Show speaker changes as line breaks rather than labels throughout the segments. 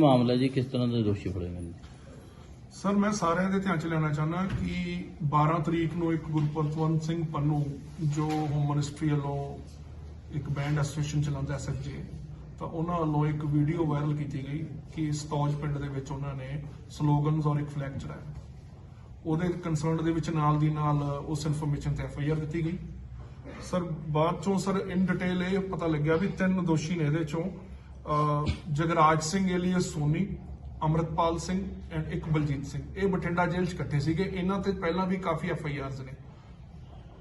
ਮਾਮਲਾ ਜੀ, ਕਿਸ ਤਰ੍ਹਾਂ ਦੇ ਦੋਸ਼ੀ ਫੜੇ ਗਏ ਨੇ
ਸਰ, ਮੈਂ ਸਾਰਿਆਂ ਦੇ ਧਿਆਨ ਚ ਲੈਣਾ ਚਾਹੁੰਦਾ ਕਿ 12 ਤਰੀਕ ਨੂੰ ਇੱਕ ਗੁਰਪਤਵੰਤ ਸਿੰਘ ਪੰਨੂ, ਜੋ ਹੋਮ ਮਿਨਿਸਟਰੀ ਵੱਲੋਂ ਇੱਕ ਬੈਂਡ ਐਸੋਸੀਏਸ਼ਨ ਚਲਾਉਂਦਾ ਐਸਐਫਜੇ ਤਾਂ ਉਹਨਾਂ ਵੱਲੋਂ ਇੱਕ ਵੀਡੀਓ ਵਾਇਰਲ ਕੀਤੀ ਗਈ ਕਿ ਸਤੌਜ ਪਿੰਡ ਦੇ ਵਿੱਚ ਉਹਨਾਂ ਨੇ ਸਲੋਗਨਸ ਔਰ ਇੱਕ ਫਲੈਗ ਚੜਾਇਆ। ਉਹਦੇ ਕੰਸਰਨ ਦੇ ਵਿੱਚ ਨਾਲ ਦੀ ਨਾਲ ਉਸ ਇਨਫੋਰਮੇਸ਼ਨ ਤੇ ਐਫਆਈਆਰ ਦਿੱਤੀ ਗਈ। ਸਰ, ਬਾਅਦ ਚੋਂ ਸਰ ਇਨ ਡਿਟੇਲ ਇਹ ਪਤਾ ਲੱਗਿਆ ਵੀ ਤਿੰਨ ਦੋਸ਼ੀ ਨੇ ਇਹਦੇ ਚੋਂ। ਜਗਰਾਜ ਸਿੰਘ, ਏਲੀਅਸ ਸੋਨੀ, ਅਮਰਤਪਾਲ ਸਿੰਘ ਐਂਡ ਇੱਕ ਬਲਜੀਤ ਸਿੰਘ। ਇਹ ਬਠਿੰਡਾ ਜੇਲ੍ਹ 'ਚ ਇਕੱਠੇ ਸੀਗੇ। ਇਹਨਾਂ ਤੇ ਪਹਿਲਾਂ ਵੀ ਕਾਫੀ ਐਫ ਆਈ ਆਰਸ ਨੇ।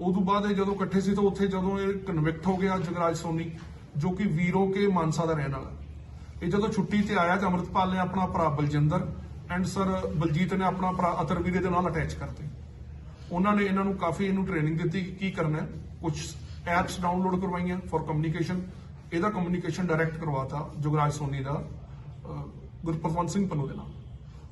ਉਦੋਂ ਬਾਅਦ ਇਹ ਜਦੋਂ ਇਕੱਠੇ ਸੀ ਤਾਂ ਉੱਥੇ ਜਦੋਂ ਇਹ ਕਨਵਿਕਟ ਹੋ ਗਿਆ ਜਗਰਾਜ ਸੋਨੀ, ਜੋ ਕਿ ਵੀਰੋ ਕੇ ਮਾਨਸਾ ਦਾ ਰਹਿਣ ਵਾਲਾ। ਇਹ ਜਦੋਂ ਛੁੱਟੀ ਤੇ ਆਇਆ ਤਾਂ ਅਮਰਤਪਾਲ ਨੇ ਆਪਣਾ ਭਰਾ ਬਲਜਿੰਦਰ ਐਂਡ ਸਰ ਬਲਜੀਤ ਨੇ ਆਪਣਾ ਭਰਾ ਅਤਰਵੀਰੇ ਦੇ ਨਾਲ ਅਟੈਚ ਕਰਤੇ। ਉਹਨਾਂ ਨੇ ਇਹਨਾਂ ਨੂੰ ਕਾਫੀ ਇਹਨੂੰ ਟ੍ਰੇਨਿੰਗ ਦਿੱਤੀ, ਕਿ ਕੀ ਕਰਨਾ ਹੈ? ਕੁਝ ਐਪਸ ਡਾਊਨਲੋਡ ਕਰਵਾਈਆਂ ਫॉर ਕਮਿਊਨੀਕੇਸ਼ਨ ਇਹਦਾ ਕਮਿਊਨੀਕੇਸ਼ਨ ਡਾਇਰੈਕਟ ਕਰਵਾਤਾ ਜੁਗਰਾਜ ਸੋਨੀ ਦਾ ਗੁਰਪ੍ਰਵੰਤ ਸਿੰਘ ਪੰਨੂ ਦੇ ਨਾਲ।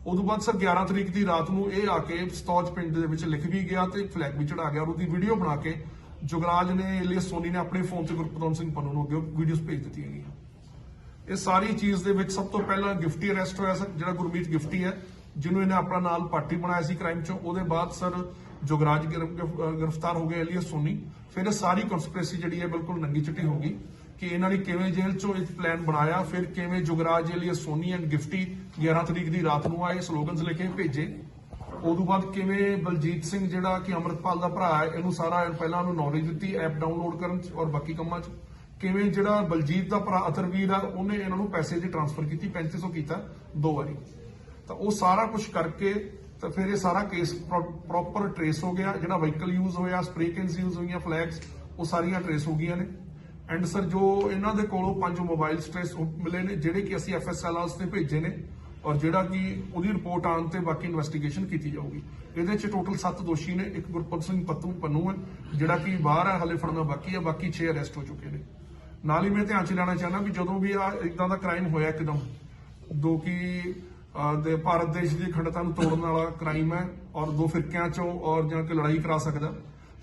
ਉਦੋਂ ਬਾਅਦ ਸਰ 11 ਤਰੀਕ ਦੀ ਰਾਤ ਨੂੰ ਇਹ ਆ ਕੇ ਸਤੌਜ ਪਿੰਡ ਦੇ ਵਿੱਚ ਲਿਖ ਵੀ ਗਿਆ ਤੇ ਫਲੈਗ ਵੀ ਚੜਾ ਗਿਆ ਔਰ ਉਹਦੀ ਵੀਡੀਓ ਬਣਾ ਕੇ ਜੁਗਰਾਜ ਨੇ ਇਲੀਅਸ ਸੋਨੀ ਨੇ ਆਪਣੇ ਫੋਨ ਤੇ ਗੁਰਪ੍ਰਵੰਤ ਸਿੰਘ ਪੰਨੂ ਨੂੰ ਅੱਗੇ ਵੀਡੀਓਜ਼ ਭੇਜ ਦਿੱਤੀਆਂ ਗਈਆਂ। ਇਹ ਸਾਰੀ ਚੀਜ਼ ਦੇ ਵਿੱਚ ਸਭ ਤੋਂ ਪਹਿਲਾਂ ਗਿਫਟੀ ਅਰੈਸਟ ਹੋਇਆ ਸਰ, ਜਿਹੜਾ ਗੁਰਮੀਤ ਗਿਫਟੀ ਹੈ ਜਿਹਨੂੰ ਇਹਨੇ ਆਪਣਾ ਨਾਲ ਪਾਰਟੀ ਬਣਾਇਆ ਸੀ ਕ੍ਰਾਈਮ ਚੋਂ। ਉਹਦੇ ਬਾਅਦ ਸਰ ਜੁਗਰਾਜ ਗ੍ਰਿਫਤਾਰ ਹੋ ਗਿਆ ਐਲੀਅਸ ਸੋਨੀ। ਫਿਰ ਇਹ ਸਾਰੀ ਕਨਸਪੀਰੇਸੀ ਜਿਹੜੀ ਹੈ ਬਿਲਕੁਲ ਨੰਗੀ ਚਿੱਟੀ ਹੋ ਗਈ। ਕਿ ਇਹਨਾਂ ਨੇ ਕਿਵੇਂ ਜੇਲ੍ਹ ਚੋਂ ਇੱਕ ਪਲਾਨ ਬਣਾਇਆ, ਫਿਰ ਕਿਵੇਂ ਜੁਗਰਾਜ ਲਈ ਸੋਨੀ ਐਂਡ ਗਿਫਟੀ 11 ਤਰੀਕ ਦੀ ਰਾਤ ਨੂੰ ਆਏ, ਸਲੋਗਨਸ ਲੈ ਕੇ ਭੇਜੇ। ਉਦੋਂ ਬਾਅਦ ਕਿਵੇਂ ਬਲਜੀਤ ਸਿੰਘ ਜਿਹੜਾ ਕਿ ਅਮਰਤਪਾਲ ਦਾ ਭਰਾ ਹੈ, ਇਹਨੂੰ ਸਾਰਾ ਪਹਿਲਾਂ ਉਹਨੂੰ ਨੌਲੇਜ ਦਿੱਤੀ ਐਪ ਡਾਊਨਲੋਡ ਕਰਨ ਚ ਔਰ ਬਾਕੀ ਕੰਮਾਂ 'ਚ। ਕਿਵੇਂ ਜਿਹੜਾ ਬਲਜੀਤ ਦਾ ਭਰਾ ਅਤਰਵੀਰ ਆ, ਉਹਨੇ ਇਹਨਾਂ ਨੂੰ ਪੈਸੇ ਦੀ ਟ੍ਰਾਂਸਫਰ ਕੀਤੀ 3500 ਕੀਤਾ ਦੋ ਵਾਰੀ। ਤਾਂ ਉਹ ਸਾਰਾ ਕੁਝ ਕਰਕੇ ਤਾਂ ਫਿਰ ਇਹ ਸਾਰਾ ਕੇਸ ਪ੍ਰੋਪਰ ਟਰੇਸ ਹੋ ਗਿਆ, ਜਿਹੜਾ ਵਹੀਕਲ ਯੂਜ਼ ਹੋਇਆ ਸਪ੍ਰੇਕਨਸ ਯੂਜ਼ ਹੋਈਆਂ ਫਲੈਗਸ ਉਹ ਸਾਰੀਆਂ ਟਰੇਸ ਹੋ ਗਈਆਂ ਨੇ। ਐਂਡ ਸਰ ਜੋ ਇਹਨਾਂ ਦੇ ਕੋਲੋਂ ਪੰਜ ਮੋਬਾਈਲ ਟਰੇਸ ਮਿਲੇ ਨੇ, ਜਿਹੜੇ ਕਿ ਅਸੀਂ ਐਫਐਸਐਲ ਤੇ ਭੇਜੇ ਨੇ ਔਰ ਜਿਹੜਾ ਕਿ ਉਹਦੀ ਰਿਪੋਰਟ ਆਉਣ ਤੇ ਬਾਕੀ ਇਨਵੈਸਟੀਗੇਸ਼ਨ ਕੀਤੀ ਜਾਊਗੀ। ਇਹਦੇ ਚ ਟੋਟਲ 7 ਦੋਸ਼ੀ ਨੇ, ਇੱਕ ਗੁਰਪ੍ਰੀਤ ਸਿੰਘ ਪੱਤੂ, ਪੰਨੂ ਹੈ, ਜਿਹੜਾ ਕਿ ਬਾਹਰ ਹੈ, ਹਲੇ ਫੜਨਾ ਬਾਕੀ ਹੈ, ਬਾਕੀ 6 ਅਰੈਸਟ ਹੋ ਚੁੱਕੇ ਨੇ। ਨਾਲ ਹੀ ਮੈਂ ਧਿਆਨ ਚ ਲੈਣਾ ਚਾਹੁੰਦਾ ਵੀ ਜਦੋਂ ਵੀ ਆ ਇਦਾਂ ਦਾ ਕ੍ਰਾਈਮ ਹੋਇਆ ਇੱਕਦਮ ਜੋ ਕਿ ਦੇ ਭਾਰਤ ਦੇਸ਼ ਦੀ ਅਖੰਡਤਾ ਨੂੰ ਤੋੜਨ ਵਾਲਾ ਕ੍ਰਾਈਮ ਹੈ ਔਰ ਦੋ ਫਿਰਕਿਆਂ ਚੋਂ ਔਰ ਜਾਂ ਕਿ ਲੜਾਈ ਕਰਾ ਸਕਦਾ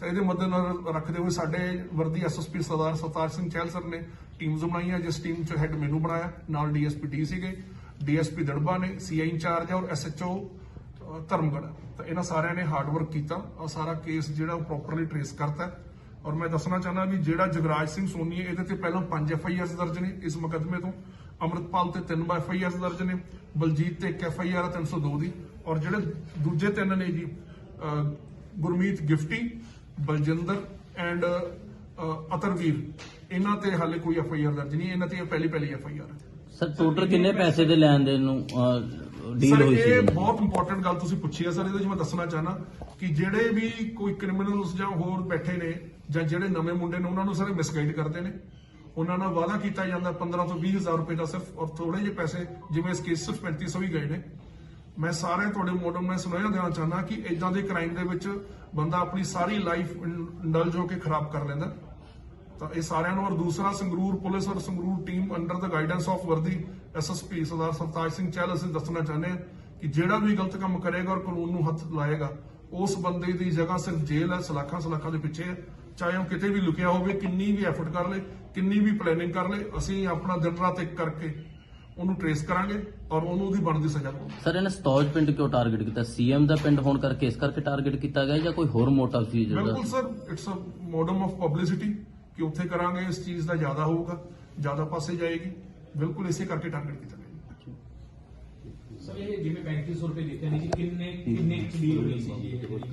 ਤਾਂ ਇਹਦੇ ਮੱਦੇਨਜ਼ਰ ਰੱਖਦੇ ਹੋਏ ਸਾਡੇ worthy SSP Sardar Sartaj Singh Chahal sir ਨੇ ਟੀਮਸ ਬਣਾਈਆਂ, ਜਿਸ ਟੀਮ ਚ ਹੈਡ ਮੈਨੂੰ ਬਣਾਇਆ, ਨਾਲ ਡੀਐਸਪੀ ਡੀ ਸੀਗੇ ਡੀਐਸਪੀ ਦੜਬਾ ਨੇ ਸੀਆਈ ਇੰਚਾਰਜ ਹੈ ਔਰ ਐਸਐਚਓ ਧਰਮਗੜ ਤਾਂ ਇਹਨਾਂ ਸਾਰਿਆਂ ਨੇ ਹਾਰਡ ਵਰਕ ਕੀਤਾ, ਔਰ ਸਾਰਾ ਕੇਸ ਜਿਹੜਾ ਉਹ ਪ੍ਰੋਪਰਲੀ ਟਰੇਸ ਕਰਤਾ ਔਰ ਮੈਂ ਦੱਸਣਾ ਚਾਹੁੰਦਾ ਵੀ ਜਿਹੜਾ ਜਗਰਾਜ ਸਿੰਘ ਸੋਨੀ ਹੈ, ਇਹਦੇ ਤੇ ਪਹਿਲਾਂ 5 ਐਫ ਆਈ ਆਰਸ ਦਰਜ ਨੇ, ਇਸ ਮੁਕੱਦਮੇ ਤੋਂ। ਅਮਰਤਪਾਲ ਤੇ 3 ਐਫ ਆਈ ਆਰਸ ਦਰਜ ਨੇ, ਬਲਜੀਤ ਤੇ 1 ਐਫ ਆਈ ਆਰ 302 ਦੀ ਔਰ ਜਿਹੜੇ ਦੂਜੇ ਤਿੰਨ ਨੇ ਜੀ ਗੁਰਮੀਤ ਗਿਫਟੀ ਬਲਜਿੰਦਰ ਐਂਡ ਅਤਰਵੀਰ। ਇਹਨਾਂ ਤੇ ਹਾਲੇ ਕੋਈ ਐਫ ਆਈ ਆਰ ਦਰਜ ਨਹੀਂ ਇਹਨਾਂ ਤੇ ਇਹ ਪਹਿਲੀ ਪਹਿਲੀ ਐਫ ਆਈ ਆਰ ਹੈ।
ਸਰ ਟੋਟਲ ਕਿੰਨੇ ਪੈਸੇ ਦੇ ਲੈਣ ਦੇਣ ਨੂੰ ਡੀਲ
ਸਰ
ਹੋਈ
ਇਹ
ਸੀ
ਬਹੁਤ ਇੰਪੋਰਟੈਂਟ ਗੱਲ ਤੁਸੀਂ ਪੁੱਛੀ ਹੈ ਸਰ ਇਹਦੇ ਵਿੱਚ ਮੈਂ ਦੱਸਣਾ ਚਾਹਨਾ ਕਿ ਜਿਹੜੇ ਵੀ ਕੋਈ ਕ੍ਰਿਮੀਨਲਸ ਜਾਂ ਹੋਰ ਬੈਠੇ ਨੇ ਜਾਂ ਜਿਹੜੇ ਨਵੇਂ ਮੁੰਡੇ ਨੇ ਉਹਨਾਂ ਨੂੰ ਸਾਰੇ ਮਿਸਗਾਈਡ ਕਰਦੇ ਨੇ। ਉਹਨਾਂ ਨਾਲ ਵਾਅਦਾ ਕੀਤਾ ਜਾਂਦਾ 15 ਤੋਂ 20 ਹਜ਼ਾਰ ਰੁਪਏ ਦਾ ਸਿਰਫ ਔਰ ਥੋੜੇ ਜਿਹੇ ਪੈਸੇ ਜਿਵੇਂ ਇਸ ਕੇਸ ਸਿਰਫ 3500 ਹੀ ਗਏ ਨੇ। ਮੈਂ ਸਾਰੇ ਤੁਹਾਡੇ ਮੋਡਮ ਨੇ ਸੁਣਾਇਆ ਦੇਣਾ ਚਾਹਨਾ ਕਿ ਇਦਾਂ ਦੇ ਕ੍ਰਾਈਮ ਦੇ ਵਿੱਚ ਬੰਦਾ ਆਪਣੀ ਸਾਰੀ ਲਾਈਫ ਇੰਡਲਜ ਹੋ ਕੇ ਖਰਾਬ ਕਰ ਲੈਂਦਾ। ਤਾਂ ਇਹ ਸਾਰਿਆਂ ਨੂੰ ਔਰ ਦੂਸਰਾ ਸੰਗਰੂਰ ਪੁਲਿਸ ਔਰ Sangrur team under the guidance of worthy SSP Sardar Sartaj Singh Chahal ਅਸੀਂ ਦੱਸਣਾ ਚਾਹੁੰਦੇ ਹਾਂ ਕਿ ਜਿਹੜਾ ਵੀ ਗਲਤ ਕੰਮ ਕਰੇਗਾ ਔਰ ਕਾਨੂੰਨ ਨੂੰ ਹੱਥ ਲਾਏਗਾ, ਉਸ ਬੰਦੇ ਦੀ ਜਗ੍ਹਾ ਸਿਰਫ ਜੇਲ੍ਹ ਹੈ, ਸਲਾਖਾਂ ਸਲਾਖਾਂ ਦੇ ਪਿੱਛੇ ਹੈ। ਚਾਹੇ ਉਹ ਕਿਤੇ ਵੀ ਲੁਕਿਆ ਹੋਵੇ, ਕਿੰਨੀ ਵੀ ਐਫਰਟ ਕਰ ਲੇ, ਕਿੰਨੀ ਵੀ ਪਲੈਨਿੰਗ ਕਰ ਲੇ, ਅਸੀਂ ਆਪਣਾ ਦਿਨ ਰਾਤ ਇੱਕ ਕਰਕੇ ਉਹਨੂੰ ਟਰੇਸ ਕਰਾਂਗੇ ਔਰ ਉਹਨੂੰ ਉਹਦੀ ਬਣਦੀ ਸਜ਼ਾ ਦਵਾਂਗੇ
ਸਰ ਇਹਨੇ ਸਤੌਜ ਪਿੰਡ ਕਿਉਂ ਟਾਰਗੇਟ ਕੀਤਾ? ਸੀਐਮ ਦਾ ਪਿੰਡ ਹੋਣ ਕਰਕੇ ਇਸ ਕਰਕੇ ਟਾਰਗੇਟ ਕੀਤਾ ਗਿਆ ਜਾਂ ਕੋਈ ਹੋਰ ਮੋਟਿਵ ਸੀ ਜਿਹੜਾ?
ਬਿਲਕੁਲ sir it's a medium of publicity ਕਿ ਉੱਥੇ ਕਰਾਂਗੇ ਇਸ ਚੀਜ਼ ਦਾ ਜ਼ਿਆਦਾ ਹੋਊਗਾ ਜ਼ਿਆਦਾ ਪਾਸੇ ਜਾਏਗੀ। ਬਿਲਕੁਲ ਇਸੇ ਕਰਕੇ ਟਾਰਗੇਟ ਕੀਤਾ ਗਿਆ।
ਸਰ ਇਹ ਜਿਵੇਂ 3500 ਰੁਪਏ ਦਿੱਤੇ ਨੇ ਕਿੰਨੇ ਕਿੰਨੇ ਡੀਲ ਹੋਈ ਸੀ ਜੀ ਇਹ?